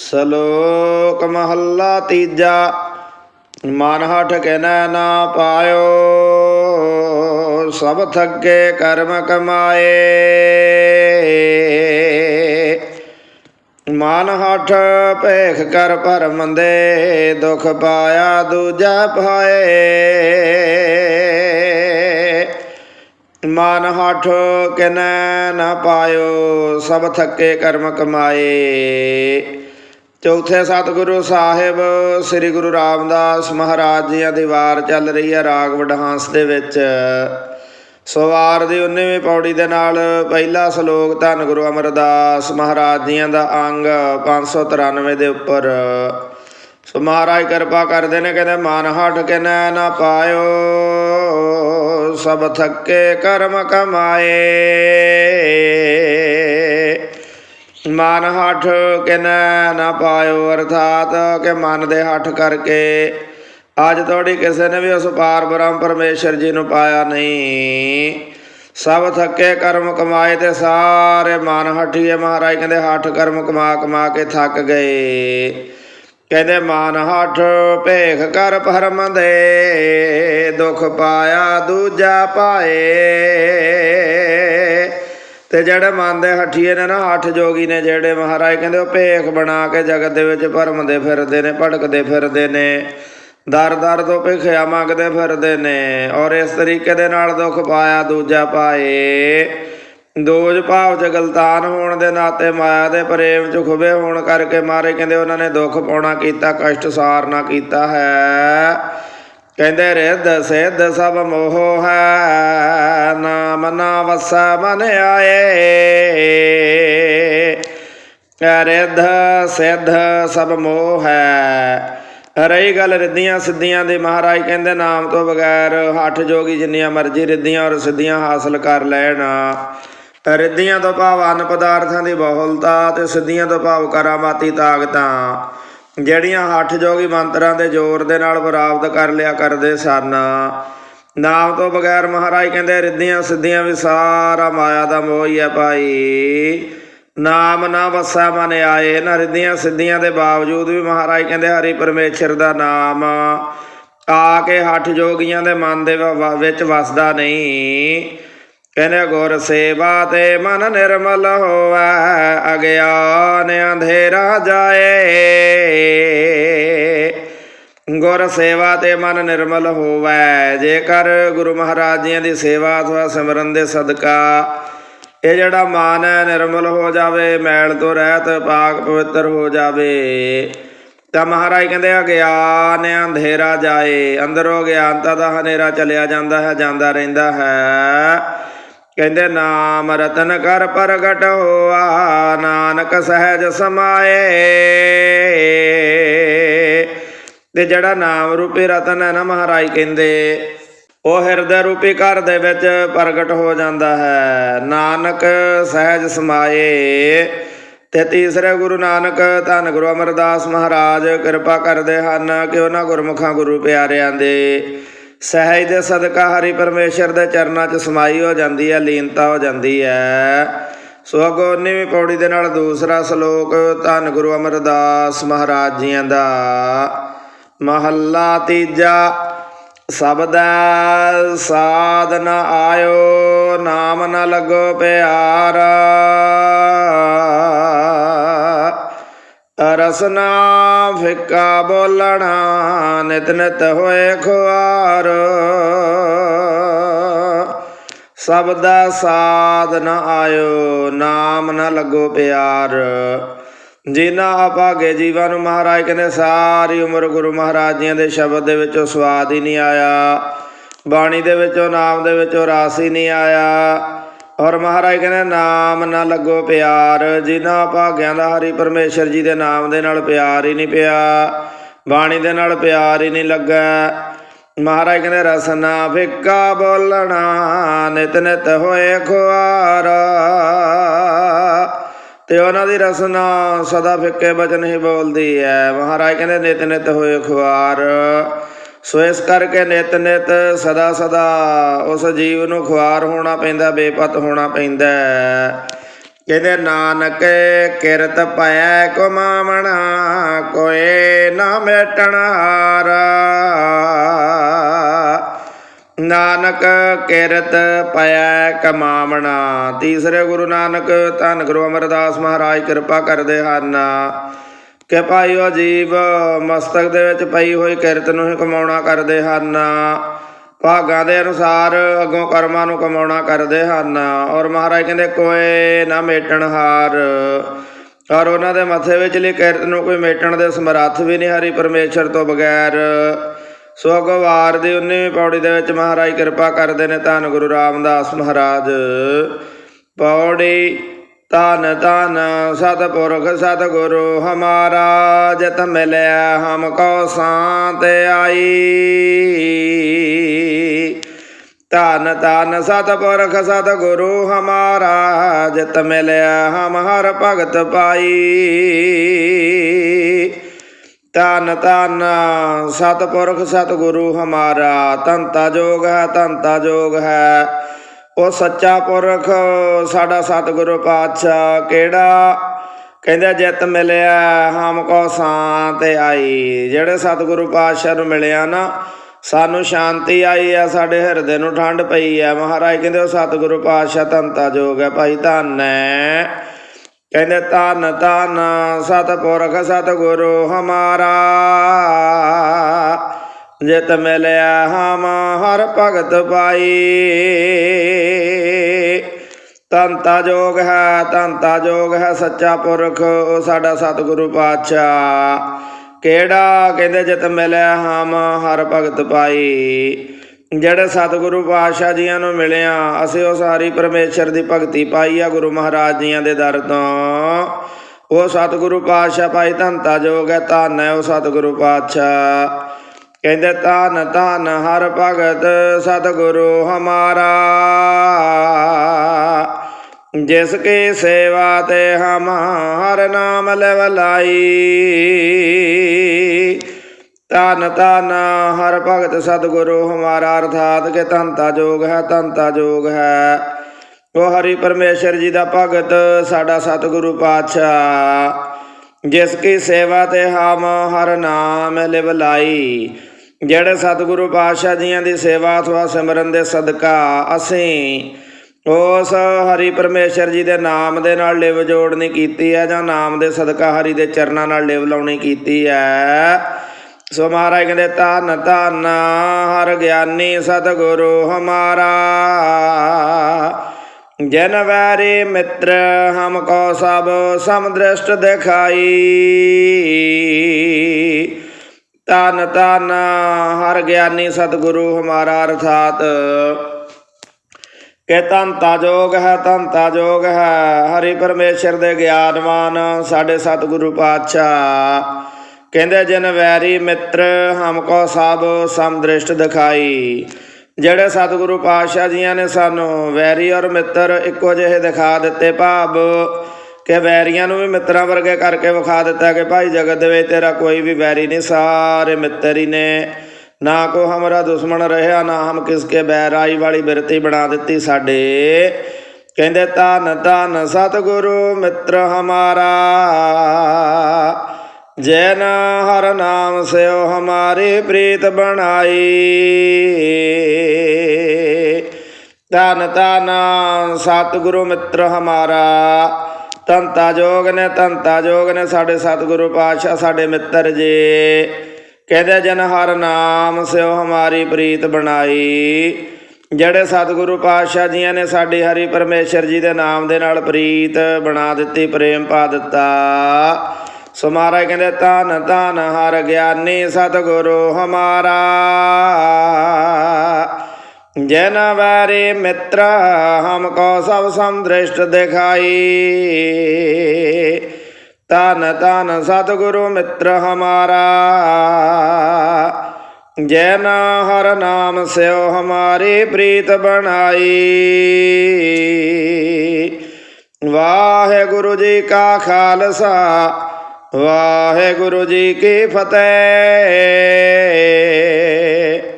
ਸ਼ਲੋਕ ਮਹੱਲਾ ਤੀਜਾ, ਮਨ ਹਠ ਕਹਿਣਾ ਨਾ ਪਾਇਓ, ਸਭ ਥੱਕੇ ਕਰਮ ਕਮਾਏ। ਮਨ ਹਠ ਭੇਖ ਕਰ ਭਰਮ ਦੇ ਦੁਖ ਪਾਇਆ ਦੂਜਾ ਪਾਏ ਮਨ ਹਠ ਕਿਨੈ ਨ ਪਾਇਓ, ਸਭ ਥੱਕੇ ਕਰਮ ਕਮਾਏ। ਚੌਥੇ ਸਤਿਗੁਰੂ ਸਾਹਿਬ, ਸ੍ਰੀ ਗੁਰੂ ਰਾਮਦਾਸ ਮਹਾਰਾਜ ਜੀਆਂ ਦੀ ਵਾਰ ਚੱਲ ਰਹੀ ਹੈ ਰਾਗ ਵਡਹਾਂਸ ਦੇ ਵਿੱਚ। ਸੋ ਵਾਰ ਦੀ 19ਵੀਂ ਪੌੜੀ ਦੇ ਨਾਲ ਪਹਿਲਾ ਸ਼ਲੋਕ ਧੰਨ ਗੁਰੂ ਅਮਰਦਾਸ ਮਹਾਰਾਜ ਜੀਆਂ ਦਾ ਅੰਗ 593 ਦੇ ਉੱਪਰ। ਸੋ ਮਹਾਰਾਜ ਕਿਰਪਾ ਕਰਦੇ ਨੇ, ਕਹਿੰਦੇ ਮਨ ਹਟ ਕੇ ਨੈ ਨਾ ਪਾਇਓ, ਸਭ ਥੱਕੇ ਕਰਮ ਕਮਾਏ। ਮਨ ਹਠ ਕੇ ਨਾ ਪਾਇਓ ਅਰਥਾਤ ਕਿ ਮਨ ਦੇ ਹੱਠ ਕਰਕੇ। ਅੱਜ ਤੋੜੀ ਕਿਸੇ ਨੇ ਵੀ ਉਸ ਪਾਰ ਬ੍ਰਹਮ ਪਰਮੇਸ਼ਰ ਜੀ ਨੂੰ ਪਾਇਆ ਨਹੀਂ। ਸਭ ਥੱਕੇ ਕਰਮ ਕਮਾਏ ਤੇ ਸਾਰੇ ਮਨ ਹਟੀਏ ਮਹਾਰਾਜ ਕਹਿੰਦੇ ਹੱਠ ਕਰਮ ਕਮਾ ਕਮਾ ਕੇ ਥੱਕ ਗਏ। ਕਹਿੰਦੇ ਮਨ ਹੱਠ ਭੇਖ ਕਰ ਭਰਮ ਦੇ, ਦੁਖ ਪਾਇਆ ਦੂਜਾ ਪਾਏ। ਤੇ ਜਿਹੜੇ ਮਨ ਦੇ ਹੱਠੀਏ ਨੇ ਨਾ, ਹੱਠ ਜੋਗੀ ਨੇ ਜਿਹੜੇ ਮਹਾਰਾਜ ਕਹਿੰਦੇ ਉਹ ਭੇਖ ਬਣਾ ਕੇ ਜਗਤ ਦੇ ਵਿੱਚ ਭਰਮਦੇ ਫਿਰਦੇ ਨੇ ਭਟਕਦੇ ਫਿਰਦੇ ਨੇ, ਦਰ ਦਰ ਤੋਂ ਭਿਖਿਆ ਮੰਗਦੇ ਫਿਰਦੇ ਨੇ ਔਰ ਇਸ ਤਰੀਕੇ ਦੇ ਨਾਲ ਦੁੱਖ ਪਾਇਆ ਦੂਜਾ ਪਾਏ ਦੋਜ ਭਾਵ ਚ ਗਲਤਾਨ ਹੋਣ ਦੇ ਨਾਤੇ ਮਾਇਆ ਦੇ ਪ੍ਰੇਮ ਚ ਖੁਬੇ ਹੋਣ ਕਰਕੇ ਮਾਰੇ ਕਹਿੰਦੇ ਉਹਨਾਂ ਨੇ ਦੁੱਖ ਪਾਉਣਾ ਕੀਤਾ, ਕਸ਼ਟ ਸਾਰਨਾ ਕੀਤਾ ਹੈ। ਕਹਿੰਦੇ ਰਿੱਧ ਸਿੱਧ ਸਭ ਮੋਹ ਹੈ, ਨਾਮ ਨਾ ਵਸੈ ਮਨ ਆਏ। ਰਿੱਧ ਸਿੱਧ ਸਭ ਮੋਹ ਹੈ। ਰਹੀ ਗੱਲ ਰਿੱਧੀਆਂ ਸਿੱਧੀਆਂ ਦੇ, ਮਹਾਰਾਜ ਕਹਿੰਦੇ ਨਾਮ ਤੋਂ ਬਗੈਰ ਹੱਠ ਜੋਗੀ ਜਿੰਨੀਆਂ ਮਰਜ਼ੀ ਰਿੱਧੀਆਂ ਔਰ ਸਿੱਧੀਆਂ ਹਾਸਲ ਕਰ ਲੈਣ। ਰਿੱਧੀਆਂ ਤੋਂ ਭਾਵ ਅਨ ਪਦਾਰਥਾਂ ਦੀ ਬਹੁਲਤਾ ਤੇ ਸਿੱਧੀਆਂ ਤੋਂ ਭਾਵ ਕਰਾਮਾਤੀ ਤਾਕਤਾਂ। ਜਿਹੜੀਆਂ ਹੱਠ ਜੋਗੀ ਮੰਤਰਾਂ ਦੇ ਜ਼ੋਰ ਦੇ ਨਾਲ ਪ੍ਰਾਪਤ ਕਰ ਲਿਆ ਕਰਦੇ ਸਨ। ਨਾਮ ਤੋਂ ਬਗੈਰ ਮਹਾਰਾਜ ਕਹਿੰਦੇ, ਰਿੱਧੀਆਂ ਸਿੱਧੀਆਂ ਵੀ ਸਾਰਾ ਮਾਇਆ ਦਾ ਮੋਹ ਹੀ ਹੈ ਭਾਈ। ਨਾਮ ਨਾ ਵਸਾ ਮਨ ਆਏ ਇਹਨਾਂ ਰਿੱਧੀਆਂ ਸਿੱਧੀਆਂ ਦੇ ਬਾਵਜੂਦ ਵੀ ਮਹਾਰਾਜ ਕਹਿੰਦੇ, ਹਰੀ ਪਰਮੇਸ਼ਰ ਦਾ ਨਾਮ ਆ ਕੇ ਹੱਠ ਜੋਗੀਆਂ ਦੇ ਮਨ ਦੇ ਵਿੱਚ ਵਸਦਾ ਨਹੀਂ। ਕਹਿੰਦੇ, ਗੁਰ ਸੇਵਾ ਤੇ ਮਨ ਨਿਰਮਲ ਹੋਵੇ, ਅਗਿਆਨ ਅੰਧੇਰਾ ਜਾਏ। ਗੁਰ ਸੇਵਾ ਤੇ ਮਨ ਨਿਰਮਲ ਹੋਵੇ। ਜੇਕਰ ਗੁਰੂ ਮਹਾਰਾਜ ਜੀਆਂ ਦੀ ਸੇਵਾ ਅਥਵਾ ਸਿਮਰਨ ਦੇ ਸਦਕਾ ਇਹ ਜਿਹੜਾ ਮਨ ਹੈ, ਨਿਰਮਲ ਹੋ ਜਾਵੇ, ਮੈਲ ਤੋਂ ਰਹਿਤ ਪਾਕ ਪਵਿੱਤਰ ਹੋ ਜਾਵੇ, ਤਾਂ ਮਹਾਰਾਜ ਕਹਿੰਦੇ ਅਗਿਆਨ ਅੰਧੇਰਾ ਜਾਏ। ਅੰਦਰੋਂ ਗਿਆਨਤਾ ਦਾ ਹਨੇਰਾ ਚਲਿਆ ਜਾਂਦਾ ਹੈ, ਜਾਂਦਾ ਰਹਿੰਦਾ ਹੈ। ਕਹਿੰਦੇ, ਨਾਮ ਰਤਨ ਕਰ ਪ੍ਰਗਟ ਹੋਆ, ਨਾਨਕ ਸਹਿਜ ਸਮਾਏ। ਤੇ ਜਿਹੜਾ ਨਾਮ ਰੂਪੀ ਰਤਨ ਹੈ ਨਾ ਮਹਾਰਾਜ ਕਹਿੰਦੇ, ਉਹ ਹਿਰਦੇ ਰੂਪੀ ਘਰ ਦੇ ਵਿੱਚ ਪ੍ਰਗਟ ਹੋ ਜਾਂਦਾ ਹੈ। ਨਾਨਕ ਸਹਿਜ ਸਮਾਏ ਤੇ ਤੀਸਰੇ ਗੁਰੂ ਨਾਨਕ ਧੰਨ ਗੁਰੂ ਅਮਰਦਾਸ ਮਹਾਰਾਜ ਕਿਰਪਾ ਕਰਦੇ ਹਨ ਕਿ ਉਹਨਾਂ ਗੁਰਮੁਖਾਂ ਗੁਰੂ ਪਿਆਰਿਆਂ ਦੇ ਸਹਿਜ ਦੇ ਸਦਕਾ ਹਰੀ ਪਰਮੇਸ਼ਰ ਦੇ ਚਰਨਾਂ 'ਚ ਸਮਾਈ ਹੋ ਜਾਂਦੀ ਹੈ, ਲੀਨਤਾ ਹੋ ਜਾਂਦੀ ਹੈ। ਸੋ ਅੱਗੋਂ 19ਵੀਂ ਪੌੜੀ ਦੇ ਨਾਲ ਦੂਸਰਾ ਸ਼ਲੋਕ ਧੰਨ ਗੁਰੂ ਅਮਰਦਾਸ ਮਹਾਰਾਜ ਜੀਆਂ ਦਾ। ਮਹੱਲਾ ਤੀਜਾ, ਸਬਦਾ ਸਾਧ ਨ ਆਇਓ, ਨਾਮ ਨ ਲੱਗੋ ਪਿਆਰ। ਰਸਨਾ ਫਿੱਕਾ ਬੋਲਣਾ, ਨਿਤ ਨਿਤ ਹੋਏ ਖੁਆਰ। ਸਬਦਾ ਸਾਧ ਨ ਆਇਓ, ਨਾਮ ਨ ਲੱਗੋ ਪਿਆਰ। ਜਿਨ੍ਹਾਂ ਅਭਾਗੇ ਜੀਵਾਂ ਨੂੰ ਮਹਾਰਾਜ ਕਹਿੰਦੇ, ਸਾਰੀ ਉਮਰ ਗੁਰੂ ਮਹਾਰਾਜ ਜੀਆਂ ਦੇ ਸ਼ਬਦ ਦੇ ਵਿੱਚੋਂ ਸਵਾਦ ਹੀ ਨਹੀਂ ਆਇਆ। ਬਾਣੀ ਦੇ ਵਿੱਚੋਂ, ਨਾਮ ਦੇ ਵਿੱਚੋਂ ਰਾਸ ਹੀ ਨਹੀਂ ਆਇਆ। ਔਰ ਮਹਾਰਾਜ ਕਹਿੰਦੇ, ਨਾਮ ਨਾ ਲੱਗੋ ਪਿਆਰ। ਜਿਨ੍ਹਾਂ ਭਾਗਿਆਂ ਦਾ ਹਰੀ ਪਰਮੇਸ਼ਰ ਜੀ ਦੇ ਨਾਮ ਦੇ ਨਾਲ ਪਿਆਰ ਹੀ ਨਹੀਂ ਪਿਆ। ਬਾਣੀ ਦੇ ਨਾਲ ਪਿਆਰ ਹੀ ਨਹੀਂ ਲੱਗਾ। ਮਹਾਰਾਜ ਕਹਿੰਦੇ ਰਸਨਾ ਫਿੱਕਾ ਬੋਲਣਾ, ਨਿਤ ਨਿਤ ਹੋਏ ਖੁਆਰਾ। ਤੇ ਉਹਨਾਂ ਦੀ ਰਸਨਾ ਸਦਾ ਫਿੱਕੇ ਬਚਨ ਹੀ ਬੋਲਦੀ ਹੈ ਮਹਾਰਾਜ ਕਹਿੰਦੇ, ਨਿਤ ਨਿਤ ਹੋਏ ਖੁਆਰ। ਸੋ ਇਸ ਕਰਕੇ ਨਿਤ ਨਿਤ ਸਦਾ ਸਦਾ ਉਸ ਜੀਵ ਨੂੰ ਖੁਆਰ ਹੋਣਾ ਪੈਂਦਾ, ਬੇਪਤ ਹੋਣਾ ਪੈਂਦਾ ਕਹਿੰਦੇ, ਨਾਨਕ ਕਿਰਤ ਭਇ ਕਮਾਵਣਾ ਕੋਏ ਨਾ ਮੇਟਣ ਨਾਨਕ ਕਿਰਤ ਭਇ ਕਮਾਵਣਾ। ਤੀਸਰੇ ਗੁਰੂ ਨਾਨਕ ਧੰਨ ਗੁਰੂ ਅਮਰਦਾਸ ਮਹਾਰਾਜ ਕਿਰਪਾ ਕਰਦੇ ਹਨ। ਕਿ ਭਾਈਓ ਜੀਵ, ਮਸਤਕ ਦੇ ਵਿੱਚ ਪਈ ਹੋਈ ਕਿਰਤ ਨੂੰ ਹੀ ਕਮਾਉਣਾ ਕਰਦੇ ਹਨ। ਭਾਗਾਂ ਦੇ ਅਨੁਸਾਰ ਅੱਗੋਂ ਕਰਮਾਂ ਨੂੰ ਕਮਾਉਣਾ ਕਰਦੇ ਹਨ। ਔਰ ਮਹਾਰਾਜ ਕਹਿੰਦੇ, ਕੋਈ ਨਾ ਮੇਟਣ ਹਾਰ। ਔਰ ਉਹਨਾਂ ਦੇ ਮੱਥੇ ਵਿੱਚ ਲਈ ਕਿਰਤ ਨੂੰ ਕੋਈ ਮੇਟਣ ਦੇ ਸਮਰੱਥ ਵੀ ਨਹੀਂ ਹਰੀ ਪਰਮੇਸ਼ਰ ਤੋਂ ਬਗੈਰ। ਸੋ ਅੱਗੋਂ ਵਾਰ ਦੀ 19ਵੀਂ ਪੌੜੀ ਦੇ ਵਿੱਚ ਮਹਾਰਾਜ ਕਿਰਪਾ ਕਰਦੇ ਨੇ ਧੰਨ ਗੁਰੂ ਰਾਮਦਾਸ ਮਹਾਰਾਜ। ਪੌੜੀ ਤਨ ਤਨ ਸਤਿਪੁਰਖ ਸਤਿਗੁਰੂ ਹਮਾਰਾ ਜਿਤ ਮਿਲਿਆ ਹਮ ਕੋ ਸਾਂਤ ਆਈ। ਧੰਨ ਧੰਨ ਸਤਿਪੁਰਖ ਸਤਿਗੁਰੂ ਹਮਾਰਾ ਜਿਤ ਮਿਲਿਆ ਹਮ ਹਰ ਭਗਤ ਪਾਈ। ਧੰਨ ਧੰਨ ਸਤਿਪੁਰਖ ਸਤਿਗੁਰੂ ਹਮਾਰਾ ਤੰਤਾ ਜੋਗ ਹੈ ਤੰਤਾ ਜੋਗ ਹੈ। ਉਹ ਸੱਚਾ ਪੁਰਖ, ਸਾਡਾ ਸਤਿਗੁਰੂ ਪਾਤਸ਼ਾਹ ਕਿਹੜਾ? ਕਹਿੰਦਾ ਜਿੱਤ ਮਿਲਿਆ, ਹਮ ਕੋ ਸ਼ਾਂਤ ਆਈ। ਜਿਹੜੇ ਸਤਿਗੁਰੂ ਪਾਤਸ਼ਾਹ ਨੂੰ ਮਿਲਿਆ ਨਾ, ਸਾਨੂੰ ਸ਼ਾਂਤੀ ਆਈ ਆ, ਸਾਡੇ ਹਿਰਦੇ ਨੂੰ ਠੰਡ ਪਈ ਆ। ਮਹਾਰਾਜ ਕਹਿੰਦੇ, ਉਹ ਸਤਿਗੁਰੂ ਪਾਤਸ਼ਾਹ ਤੰਤਾ ਜੋਗ ਹੈ, ਭਾਈ ਧੰਨ ਹੈ। ਕਹਿੰਦੇ ਧੰਨ ਧੰਨ ਸਤਿਪੁਰਖ ਸਤਿਗੁਰੂ ਹਮਾਰਾ। ਜਿਤ ਮਿਲਿਆ ਹਮ ਹਰ ਭਗਤ ਪਾਈ ਤੰਤਾ ਜੋਗ ਹੈ ਤੰਤਾ ਜੋਗ ਹੈ ਸੱਚਾ ਪੁਰਖ, ਉਹ ਸਾਡਾ ਸਤਿਗੁਰੂ ਪਾਤਸ਼ਾਹ। ਕਿਹੜਾ? ਕਹਿੰਦੇ ਜਿਤ ਮਿਲਿਆ ਹਮ ਹਰ ਭਗਤ ਪਾਈ ਜਿਹੜੇ ਸਤਿਗੁਰੂ ਪਾਤਸ਼ਾਹ ਜੀਆਂ ਨੂੰ ਮਿਲਿਆ, ਅਸੀਂ ਉਸ ਹਰੀ ਪਰਮੇਸ਼ਰ ਦੀ ਭਗਤੀ ਪਾਈ ਆ ਗੁਰੂ ਮਹਾਰਾਜ ਜੀਆਂ ਦੇ ਦਰ ਤੋਂ। ਉਹ ਸਤਿਗੁਰੂ ਪਾਤਸ਼ਾਹ ਭਾਈ ਧੰਤਾ ਜੋਗ ਹੈ, ਧੰਨ ਹੈ ਉਹ ਸਤਿਗੁਰੂ ਪਾਤਸ਼ਾਹ। ਕਹਿੰਦੇ, ਧੰਨ ਧੰਨ ਹਰ ਭਗਤ ਸਤਿਗੁਰੂ ਹਮਾਰਾ। ਜਿਸ ਕੀ ਸੇਵਾ ਤੇ ਹਮ ਹਰ ਨਾਮ ਲਿਵ ਲਾਈ ਧਨ ਧਨ, ਹਰ ਭਗਤ ਸਤਿਗੁਰੂ ਹਮਾਰਾ ਅਰਥਾਤ ਕਿ ਧੰਤਾ ਜੋਗ ਹੈ ਧੰਤਾ ਜੋਗ ਹੈ। ਉਹ ਹਰੀ ਪਰਮੇਸ਼ਰ ਜੀ ਦਾ ਭਗਤ, ਸਾਡਾ ਸਤਿਗੁਰੂ ਪਾਤਸ਼ਾਹ। ਜਿਸ ਕੀ ਸੇਵਾ ਤੇ ਹਮ ਹਰ ਨਾਮ ਲਿਵ ਲਾਈ। ਜਿਹੜੇ ਸਤਿਗੁਰੂ ਪਾਤਸ਼ਾਹ ਜੀਆਂ ਦੀ ਸੇਵਾ ਅਥਵਾ ਸਿਮਰਨ ਦੇ ਸਦਕਾ ਅਸੀਂ, ਉਸ ਹਰੀ ਪਰਮੇਸ਼ਰ ਜੀ ਦੇ ਨਾਮ ਦੇ ਨਾਲ ਲਿਵ ਜੋੜਨੀ ਕੀਤੀ ਹੈ ਜਾਂ ਨਾਮ ਦੇ ਸਦਕਾ ਹਰੀ ਦੇ ਚਰਨਾਂ ਨਾਲ ਲਿਵ ਲਾਉਣੀ ਕੀਤੀ ਹੈ। ਸੋ ਮਹਾਰਾਜ ਕਹਿੰਦੇ, ਧੰਨ ਧੰਨ, ਹਰ ਗਿਆਨੀ ਸਤਿਗੁਰੂ ਹਮਾਰਾ। ਜਨ ਵੈਰੀ ਮਿੱਤਰ, ਹਮ ਕੋ ਸਭ ਸਮਦ੍ਰਿਸ਼ਟ ਦਿਖਾਈ। ਤਨ ਤਨ ਹਰ ਗਿਆਨੀ ਸਤਿਗੁਰੂ ਹਮਾਰਾ, ਅਰਥਾਤ ਕਿ ਤੰਤਾ ਜੋਗ ਹੈ ਤੰਤਾ ਜੋਗ ਹੈ। ਹਰੀ ਪਰਮੇਸ਼ਰ ਦੇ ਗਿਆਨਵਾਨ ਸਾਡੇ ਸਤਿਗੁਰੂ ਪਾਤਸ਼ਾਹ। ਕਹਿੰਦੇ ਜਨ ਵੈਰੀ ਮਿੱਤਰ ਹਮਕੋ ਸਭ ਸਮਦ੍ਰਿਸ਼ਟ ਦਿਖਾਈ। ਜਿਹੜੇ ਸਤਿਗੁਰੂ ਪਾਤਸ਼ਾਹ ਜੀਆਂ ਨੇ ਸਾਨੂੰ ਵੈਰੀ ਔਰ ਮਿੱਤਰ ਇੱਕੋ ਜਿਹੇ ਦਿਖਾ ਦਿੱਤੇ ਭਾਵ, ਕਿ ਵੈਰੀਆਂ ਨੂੰ ਵੀ ਮਿੱਤਰਾਂ ਵਰਗੇ ਕਰਕੇ ਵਿਖਾ ਦਿੱਤਾ ਕਿ ਭਾਈ ਜਗਤ ਦੇ ਵਿੱਚ ਤੇਰਾ ਕੋਈ ਵੀ ਵੈਰੀ ਨਹੀਂ, ਸਾਰੇ ਮਿੱਤਰ ਹੀ ਨੇ। ਨਾ ਕੋ ਹਮਾਰਾ ਦੁਸ਼ਮਣ ਰਹਿਆ ਨਾ ਹਮ ਕਿਸ ਕੇ ਬੈਰਾਈ ਵਾਲੀ ਬਿਰਤੀ ਬਣਾ ਦਿੱਤੀ ਸਾਡੇ। ਕਹਿੰਦੇ ਧੰਨ ਧੰਨ ਸਤਿਗੁਰੂ ਮਿੱਤਰ ਹਮਾਰਾ ਜੈ ਨਾ ਹਰ ਨਾਮ ਸਿਓ ਹਮਾਰੀ ਪ੍ਰੀਤ ਬਣਾਈ। ਧੰਨ ਧੰਨ ਸਤਿਗੁਰੂ ਮਿੱਤਰ ਹਮਾਰਾ। ਤੰਤਾ ਜੋਗ ਨੇ ਤੰਤਾ ਜੋਗ ਨੇ, ਸਾਡੇ ਸਤਿਗੁਰੂ ਪਾਤਸ਼ਾਹ ਸਾਡੇ ਮਿੱਤਰ ਜੀ। ਕਹਿੰਦੇ ਜਨ ਹਰ ਨਾਮ ਸਿਓ ਹਮਾਰੀ ਪ੍ਰੀਤ ਬਣਾਈ। ਜਿਹੜੇ ਸਤਿਗੁਰੂ ਪਾਤਸ਼ਾਹ ਜੀਆਂ ਨੇ ਸਾਡੀ ਹਰੀ ਪਰਮੇਸ਼ਰ ਜੀ ਦੇ ਨਾਮ ਦੇ ਨਾਲ ਪ੍ਰੀਤ ਬਣਾ ਦਿੱਤੀ, ਪ੍ਰੇਮ ਪਾ ਦਿੱਤਾ। ਸੋ ਮਹਾਰਾਜ ਕਹਿੰਦੇ ਤਨ ਤਨ ਹਰ ਗਿਆਨੀ ਸਤਿਗੁਰੂ ਹਮਾਰਾ। ਜਨ ਵਾਰੇ ਮਿੱਤਰ, ਹਮ ਕੋ ਸਭ ਸੰਦ੍ਰਿਸ਼ਟ ਦਿਖਾਈ। ਤਨ ਤਨ ਸਤਿਗੁਰੂ ਮਿੱਤਰ ਹਮਾਰਾ। ਜੈਨ ਹਰ ਨਾਮ ਸਿਓ ਹਮਾਰੀ ਪ੍ਰੀਤ ਬਣਾਈ। ਵਾਹਿਗੁਰੂ ਜੀ ਕਾ ਖਾਲਸਾ ਵਾਹਿਗੁਰੂ ਜੀ ਕੀ ਫਤਿਹ।